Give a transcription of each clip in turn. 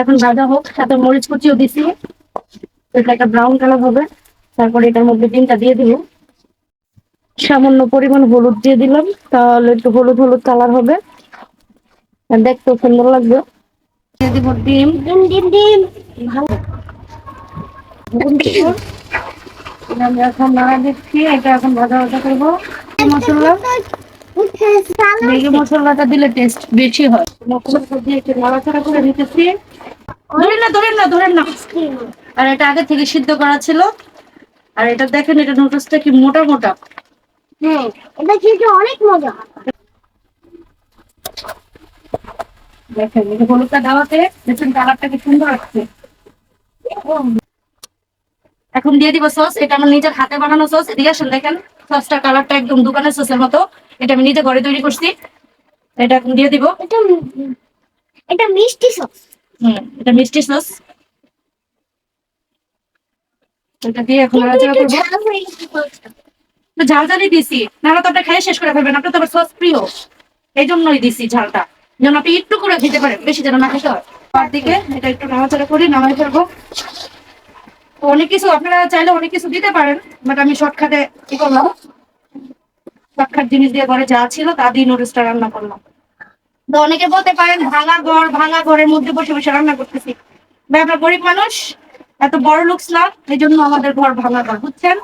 এখন হোক, সাথে মরিচ কুচিও দিছি। এটা একটা ব্রাউন কালার হবে। তারপরে এটার মধ্যে ডিমটা দিয়ে দিব। সামান্য পরিমাণ হলুদ দিয়ে দিলাম, তাহলে একটু হলুদ হলুদ কালার হবে। আর দেখতেও সুন্দর লাগবে। দিব ডিম ডিম ডিম ডিম ভালো। আমি এখন নাড়া দিচ্ছি এটা এখন ভাজা ভাজা করব মশলা? ম্যাগি মশলাটা দিলে টেস্ট বেশি হয়। দিয়ে একটু নাড়াচাড়া করে দিতেছি। ধরেন না ধরেন না ধরেন না। আর এটা আগে থেকে সিদ্ধ করা ছিল। আর এটা দেখেন এটা নুডলসটা কি মোটা মোটা। হ্যাঁ এটা খেতে অনেক মজা। দেখেন হলুদটা দেওয়াতে দেখুন কালারটা কি সুন্দর আসছে। এখন দিয়ে দিব সস এটা আমার নিজের হাতে বানানো সস এদিকে আসেন দেখেন সসটা কালারটা একদম দোকানের সসের মতো। এটা আমি নিজে ঘরে তৈরি করছি। এটা এখন দিয়ে দিব। এটা এটা মিষ্টি সস হুম এটা মিষ্টি সস এটা দিয়ে এখন নাড়াচাড়া করব। ঝাল ঝালই দিছি। নাহলে তো আপনি খেয়ে শেষ করে ফেলবেন আপনার তো আবার সস প্রিয়। এই জন্যই দিছি ঝালটা। যেন আপনি একটু করে খেতে পারেন, বেশি যেন না খেতে হয়। দিকে এটা একটু নাড়াচাড়া করি নামাই ফেলব। অনেক কিছু আপনারা চাইলে অনেক কিছু দিতে পারেন বাট আমি শর্টকাটে কি করলাম? শর্টকাট জিনিস দিয়ে ঘরে যা ছিল তা দিয়ে নুডলসটা রান্না করলাম। তো অনেকে বলতে পারেন, ভাঙা ঘর, ভাঙা ঘরের মধ্যে বসে বসে রান্না করতেছি। ভাই, আমরা গরিব মানুষ, এত বড় লুকস না, এই জন্য আমাদের ঘর ভাঙা ঘর, বুঝছেন?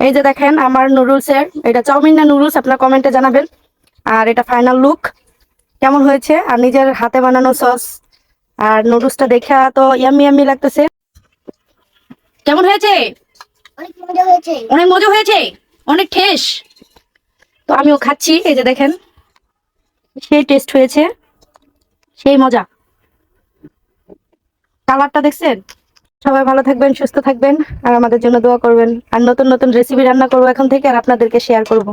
এই যে দেখেন, আমার নুডলস এর এটা চাউমিন না নুডলস আপনারা কমেন্টে জানাবেন। আর এটা ফাইনাল লুক কেমন হয়েছে? আর নিজের হাতে বানানো সস আর নুডলসটা দেখা তো ইয়ামি ইয়ামি লাগতেছে। কেমন হয়েছে? অনেক মজা হয়েছে। অনেক মজা হয়েছে? অনেক ঠেস। তো আমিও খাচ্ছি এই যে দেখেন। সেই টেস্ট হয়েছে। সেই মজা। কালারটা দেখছেন? সবাই ভালো থাকবেন সুস্থ থাকবেন আর আমাদের জন্য দোয়া করবেন। আর নতুন নতুন রেসিপি রান্না করব এখন থেকে আর আপনাদেরকে শেয়ার করব।